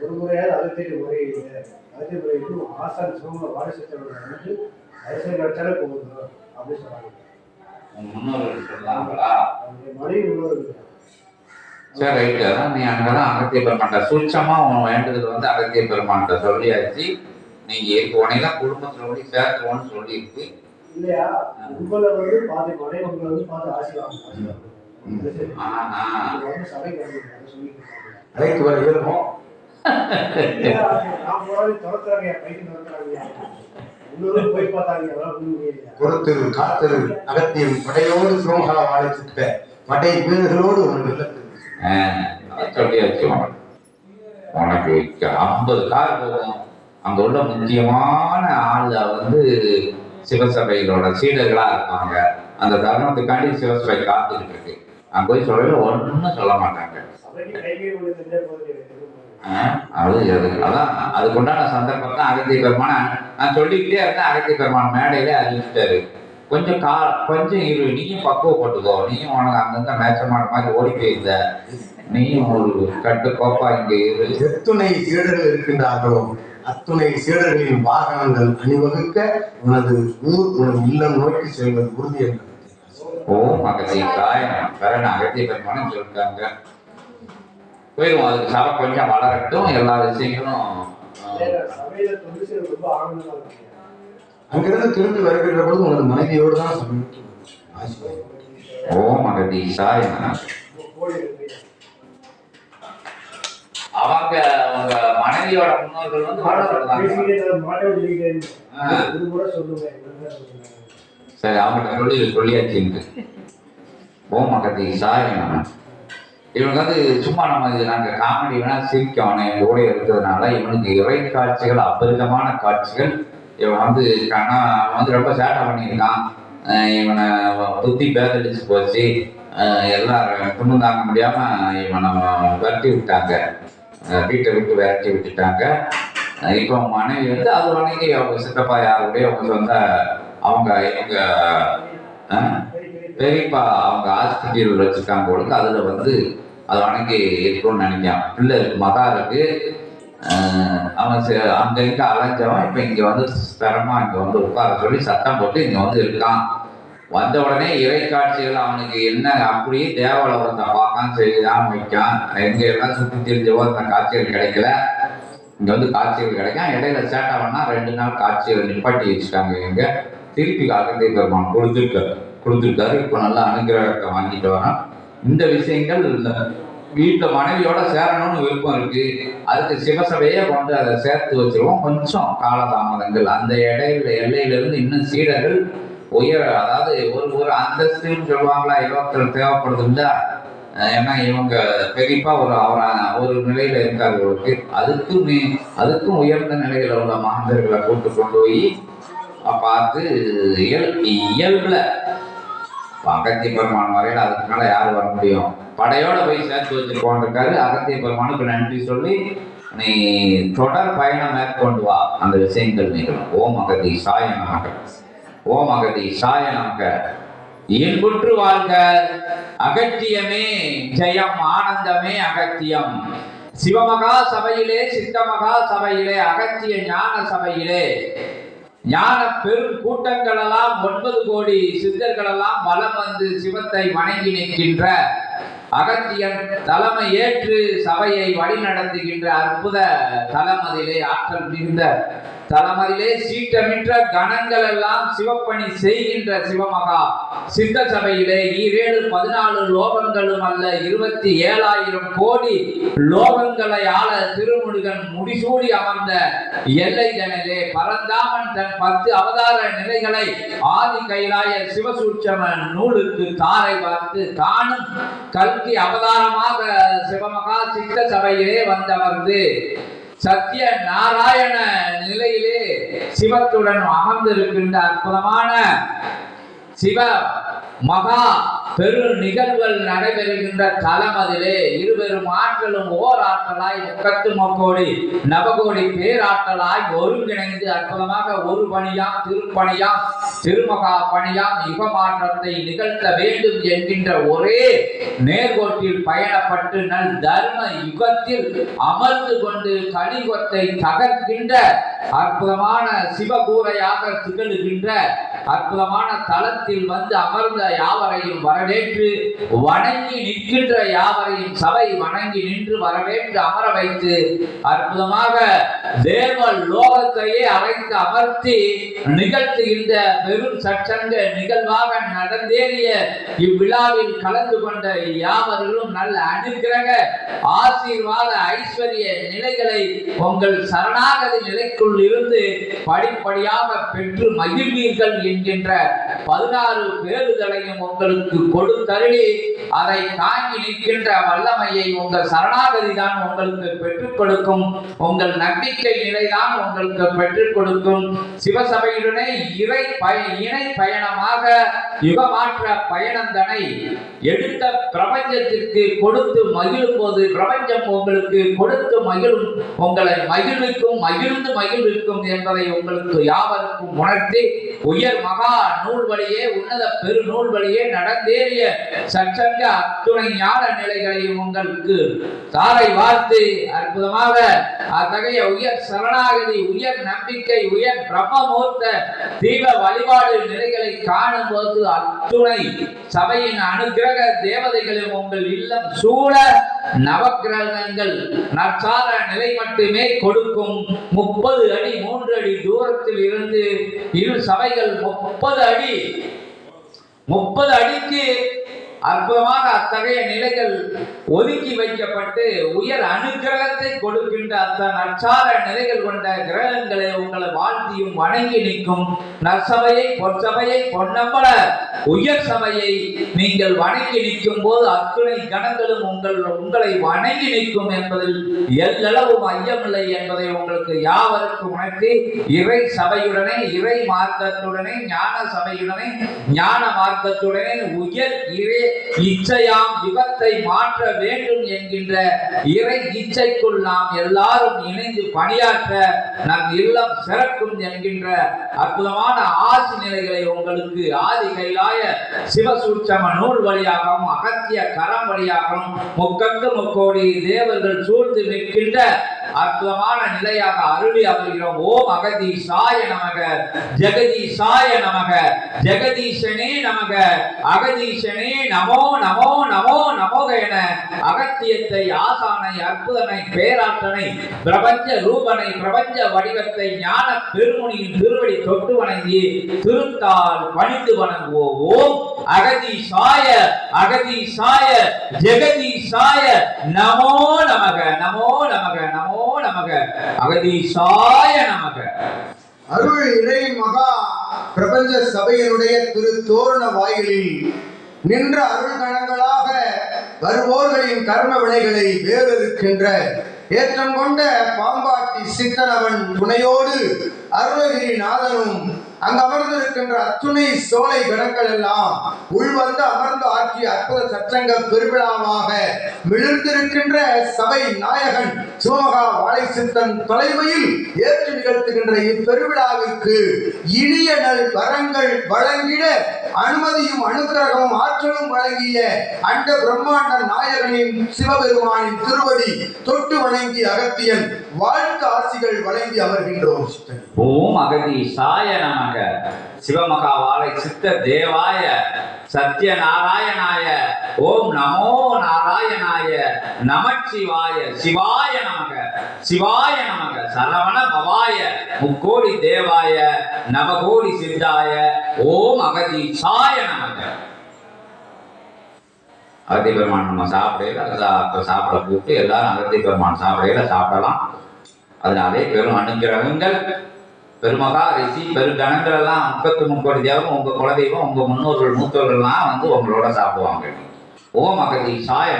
ஒரு முறையாவது அதை தேடி முறையிட்டு அதே முறையிட்டு ஆசான் சிவம வாரிசத்தோட வந்து அரசியல் கிடைச்சாலே போகுது அப்படின்னு சொன்னாங்க முன்னோர்கள் சொன்னாங்களா? மனைவி உள்ளது சரி ரைட்டு. அதான் நீ அங்கதான் அகத்திய பெருமாட்ட சூட்சமா உன் வேண்டுதல் வந்து அகத்திய பெருமான்ட்ட சொல்லியாச்சு. நீங்க இருக்கு உனையெல்லாம் குடும்பத்துல போய் சேர்த்துவோன்னு சொல்லியிருக்கு. இல்லையா? உங்களை வந்து பாதி மனைவி உங்களை வந்து பார்த்து ஆசீர்வாதம். அழைத்து வர இயலுமோ பொறுத்தது காத்தது அகத்தியம் படையோடு சிவமகா வாழை சுத்த. படை வீரர்களோடு ஒரு வெள்ளத்தில். உனக்கு ஐம்பது கார் போகும் அங்க உள்ள முக்கியமான ஆள் வந்து சிவசபைகளோட சீடர்களா இருப்பாங்க. அந்த தருணத்துக்காண்டி சிவசபை காத்துக்கிட்டு இருக்கு அங்க போய் சொல்லல ஒண்ணும் சொல்ல மாட்டாங்க. அது அது அதான் அதுக்கு உண்டான சந்தர்ப்பம் தான் அகத்திய பெருமான நான் சொல்லிக்கிட்டே இருந்தேன் அகத்திய பெருமான் மேடையிலே அறிவிச்சிட்டாரு கொஞ்சம் கா கொஞ்சம் இரு நீயும் பக்குவப்பட்டுக்கோ. நீயும் உனக்கு அங்கங்க மேட்சமான மாதிரி ஓடி போயிருந்த. நீயும் ஒரு கட்டு கோப்பா இங்க இரு. எத்துணை சீடர்கள் இருக்கின்றார்களோ? அத்துணை சீடர்களின் வாகனங்கள் அணிவகுக்க உனது ஊர் உனது இல்லம் நோக்கி செல்வது உறுதி என்று ஓ அகத்திய காயம் வேற நான் அகத்திய பெருமானம் சொல்லிட்டாங்க. போயிடுவோம் அதுக்கு சபை கொஞ்சம் வளரட்டும் எல்லா விஷயங்களும் அங்கிருந்து திரும்பி வருகின்ற பொழுது உனது மனைவியோடு தான் ஓம் அகதீசாய அவங்க அவங்க மனைவியோட முன்னோர்கள் வந்து சொல்லுங்க. சரி அவங்கள்ட்ட சொல்லி சொல்லியாச்சுங்க ஓம் அகதீசாய நம. இவனுக்கு வந்து சும்மா நம்ம இது நாங்க காமெடி வேணா சிரிக்கவனே கூட இருக்கிறதுனால இவனுக்கு இறை காட்சிகள் அபரிதமான காட்சிகள் இவன் வந்து கண்ணா வந்து ரொம்ப சேட்டை பண்ணியிருக்கான். இவனை புத்தி பேதடிச்சு போச்சு. அஹ் எல்லாம் துண்ணு தாங்க முடியாம இவனை விரட்டி விட்டாங்க. வீட்டை விட்டு விரட்டி விட்டுட்டாங்க. இப்போ மனைவி வந்து அது வணங்கி அவங்க சித்தப்பா யாருடைய அவங்க சொந்த அவங்க இவங்க பெரியப்பா அவங்க ஹாஸ்பிட்டல் வச்சுருக்காங்க பொழுது அதில் வந்து அது வணங்கி இருக்கணும்னு நினைக்கான் பிள்ளை இருக்கு மகா இருக்கு. அவன் அங்கே அங்க இருக்க அலைஞ்சவன் இப்போ இங்கே வந்து தரமாக இங்கே வந்து உட்கார சொல்லி சத்தம் போட்டு இங்கே வந்து இருக்கான். வந்த உடனே இறை காட்சிகள் அவனுக்கு என்ன அப்படியே தேவலோகத்தை பார்க்கான் செய்தான் வைக்கான் எங்க எல்லாம் சுற்றி தெரிஞ்சவோ அந்த காட்சிகள் கிடைக்கல. இங்க வந்து காட்சிகள் கிடைக்கும் இடையில சேட்டா பண்ணா ரெண்டு நாள் காட்சிகள் நிப்பாட்டி வச்சுட்டாங்க இங்க திருப்பி அகந்தை பெருமான் கொடுத்துருக்காரு. கொடுத்துருக்காரு. இப்போ நல்லா அனுகிரகத்தை வாங்கிட்டு வரான். இந்த விஷயங்கள் இந்த வீட்டில் மனைவியோட சேரணும்னு விருப்பம் இருக்கு. அதுக்கு சிவசபையே கொண்டு அதை சேர்த்து வச்சிருவோம். கொஞ்சம் காலதாமதங்கள். அந்த இடையில எல்லையிலிருந்து இன்னும் சீடர்கள் உயர் அதாவது ஒரு ஒரு அந்தஸ்துன்னு சொல்லுவாங்களா? இருபத்தேழு தேவைப்படுது இல்ல ஏன்னா இவங்க பெரியப்பா ஒரு அவரான ஒரு நிலையில இருக்காரு அதுக்கும் அதுக்கு அதுக்கும் உயர்ந்த நிலையில உள்ள மாந்தர்களை கூட்டு கொண்டு போய் பார்த்து இயல் இயல்புல அகத்திய பெருமான் வரையில அதுக்கு மேல யார் வர முடியும்? படையோட போய் சேர்த்து வச்சு இருக்காரு அகத்திய பெருமானுக்கு நன்றி சொல்லி நீ தொடர் பயணம் மேற்கொண்டு வா. அந்த விஷயங்கள் நிகழும் ஓம் அகதி சாயம் நமக. ஓம் அகதி சாய இன்புற்று வாழ்க அகத்தியமே ஜெயம் ஆனந்தமே அகத்தியம். சிவமகா சபையிலே சித்தமகா சபையிலே அகத்திய ஞான சபையிலே. ஞான பெரும் கூட்டங்களெல்லாம் ஒன்பது கோடி சித்தர்களெல்லாம் வலம் வந்து சிவத்தை வணங்கி நிற்கின்ற அகத்தியன் தலைமை ஏற்று சபையை வழிநடத்துகின்ற அற்புத தலமதிலே ஆற்றல் மிகுந்த தலைமையிலே சீட்டமின்ற கணங்கள் எல்லாம் சிவப்பணி செய்கின்ற சிவமகா. சித்த சபையிலே ஈரேழு பதினாலு லோகங்களும் அல்ல இருபத்தி ஏழாயிரம் கோடி லோகங்களை ஆள திருமுருகன் முடிசூடி அமர்ந்த எல்லை தனிலே பரந்தாமன் தன் பத்து அவதார நிலைகளை ஆதி கைலாய சிவசூட்சம நூலுக்கு தாரை பார்த்து தானும் கல்வி அவதாரமாக சிவமகா சித்த சபையிலே வந்தமர்ந்து சத்திய நாராயண நிலையிலே சிவத்துடன் அமர்ந்திருக்கின்ற அற்புதமான சிவ மகா பெரும் நிகழ்வுகள் நடைபெறுகின்ற தளம் அதிலே இருவரும் ஆற்றலும் ஓர் ஆற்றலாய் முக்கத்து மொக்கோடி நவகோடி பேராற்றலாய் ஒருங்கிணைந்து அற்புதமாக ஒரு பணியாம் திருப்பணியாம் திருமகா பணியாம் யுகமாற்றத்தை நிகழ்த்த வேண்டும் என்கின்ற ஒரே நேர்கோட்டில் பயணப்பட்டு நல் தர்ம யுகத்தில் அமர்ந்து கொண்டு கலியுகத்தை தகர்க்கின்ற அற்புதமான சிவகூரையாக திகழ்கின்ற அற்புதமான தளத்தில் வந்து அமர்ந்த யாவரையும் வரவேற்று வணங்கி நிற்கின்ற யாவரையும் சபை வணங்கி நின்று வரவேற்று அமர வைத்து அற்புதமாக தேவ லோகத்தையே அழைத்து அமர்த்தி நிகழ்த்துகின்ற பெரும் சச்சங்க நிகழ்வாக நடந்தேறிய இவ்விழாவில் கலந்து கொண்ட யாவர்களும் நல்ல அனுகிரக ஆசீர்வாத ஐஸ்வர்ய நிலைகளை உங்கள் சரணாகதி நிலைக்குள் இருந்து படிப்படியாக பெற்று மகிழ்வீர்கள் என்கின்ற பதினாறு பேருதலையும் உங்களுக்கு கொடுத்தருளி அதை தாங்கி நிற்கின்ற வல்லமையை உங்கள் சரணாகதி தான் உங்களுக்கு பெற்றுக் கொடுக்கும். உங்கள் நம்பிக்கை நிலைதான் உங்களுக்கு பெற்றுக் கொடுக்கும். சிவசபையுடனே இறை பய இணை பயணமாக யுகமாற்ற பயணந்தனை எடுத்த பிரபஞ்சத்திற்கு கொடுத்து மகிழும் போது பிரபஞ்சம் உங்களுக்கு கொடுத்து மகிழும். உங்களை மகிழ்விக்கும் மகிழ்ந்து மகிழ்விக்கும் என்பதை உங்களுக்கு யாவருக்கும் உணர்த்தி உயர் மகா நூல் வழியே உன்னத பெருநூல் வழியே நடந்தேறிய சற்றங்க அத்துணை ஞான நிலைகளையும் உங்களுக்கு தாரை வார்த்து அற்புதமாக அத்தகைய உயர் சரணாகதி உயர் நம்பிக்கை உயர் பிரம்மமூர்த்த தீப வழிபாடு நிலைகளை காணும் போது அத்துணை சபையின் அனுகிரக தேவதைகளும் உங்கள் இல்லம் சூழ நவக்கிரகங்கள் நற்சார நிலை மட்டுமே கொடுக்கும். முப்பது அடி மூன்று அடி தூரத்தில் இருந்து இரு சபைகள் முப்பது அடி. முப்பது அடிக்கு அற்புதமாக அத்தகைய நிலைகள் ஒதுக்கி வைக்கப்பட்டு உயர் அனுக்கிரகத்தை கொடுக்கின்ற அந்த நற்சார நிலைகள் கொண்ட கிரகங்களை உங்களை வாழ்த்தியும் வணங்கி நிற்கும். நற்சபையை பொற்சபையை பொன்னம்பல உயர் சபையை நீங்கள் வணங்கி நிற்கும் போது அத்துணை கணங்களும் உங்கள் உங்களை வணங்கி நிற்கும் என்பதில் எல்லளவும் ஐயமில்லை என்பதை உங்களுக்கு யாவருக்கும் உணர்த்தி இறை சபையுடனே இறை மார்க்கத்துடனே ஞான சபையுடனே ஞான மார்க்கத்துடனே உயர் இறை இச்சையாம் யுகத்தை மாற்ற வேண்டும் என்கின்ற இறை இச்சைக்குள் நாம் எல்லாரும் இணைந்து பணியாற்ற நம் இல்லம் சிறக்கும் என்கின்ற அற்புதமான ஆசி நிலைகளை உங்களுக்கு ஆதி கைலாய சிவசூட்சம நூல் வழியாகவும் அகத்திய கரம் வழியாகவும் முக்கத்து முக்கோடி தேவர்கள் சூழ்ந்து நிற்கின்ற அற்புதமான நிலையாக அருளி அமர்கிறோம் ஓம் அகதீசாய நமக. ஜெகதீசாய நமக. ஜெகதீசனே நமக. அகதீசனே நமோ நமோ நமோ நமோக என அகத்தியத்தை ஆசானை அற்புதனை பேராற்றனை பிரபஞ்ச ரூபனை பிரபஞ்ச வடிவத்தை ஞான பெருமுனியின் திருவடி தொட்டு வணங்கி திருத்தால் பணிந்து வணங்குவோம். அகதி சாய அகதி சாய ஜெகதி சாய நமோ நமக நமோ நமக நமோ நமக அகதி சாய நமக. அருள் இறை மகா பிரபஞ்ச சபையினுடைய திரு தோரண வாயிலில் நின்ற அருள் கணங்களாக வருவோர்களின் கர்ம வினைகளை வேறறுக்கின்ற ஏற்றம் கொண்ட பாம்பாட்டி சித்தனவன் துணையோடு அருணகிரிநாதனும் அங்கு அமர்ந்திருக்கின்ற அத்துணை சோலை கணங்கள் எல்லாம் உள்வந்து அமர்ந்து ஆற்றிய அற்புத சற்றங்க பெருவிழாவாக மிளிர்ந்திருக்கின்ற சபை நாயகன் சிவமகா வாழை சித்தன் தலைமையில் ஏற்று நிகழ்த்துகின்ற இப்பெருவிழாவிற்கு இனிய நல் வரங்கள் வழங்கிட அனுமதியும் அனுக்கிரகமும் ஆற்றலும் வழங்கிய அண்ட பிரம்மாண்ட நாயகனின் சிவபெருமானின் திருவடி தொட்டு வணங்கி அகத்தியன் வாழ்த்து ஆசிகள் வழங்கி அமர்கின்றோம் ஓம் அகதி சாய அகதீசாய நமக சிவமகாவாலை சித்த தேவாய சத்ய நாராயணாய ஓம் நமோ நாராயணாய நமச்சிவாய சிவாய நமக சிவாய நமக சரவண பவாய முக்கோடி தேவாய நவகோடி சித்தாய ஓம் அகதீசாய நமக. அகத்தி பெருமான் நம்ம சாப்பிடையில அதை சாப்பிட கூப்பிட்டு எல்லாரும் அகத்தி பெருமான் சாப்பிடையில சாப்பிடலாம். அதனாலே பெரும் அனுகிரகங்கள் பெருமகா ரிஷி பெருங்கணங்கள் எல்லாம் முப்பத்து முக்கோடி தேவம் உங்க குலதெய்வம் உங்க முன்னோர்கள் மூத்தோர்கள்லாம் வந்து உங்களோட சாப்பிடுவாங்க. ஓம் அகதி சாய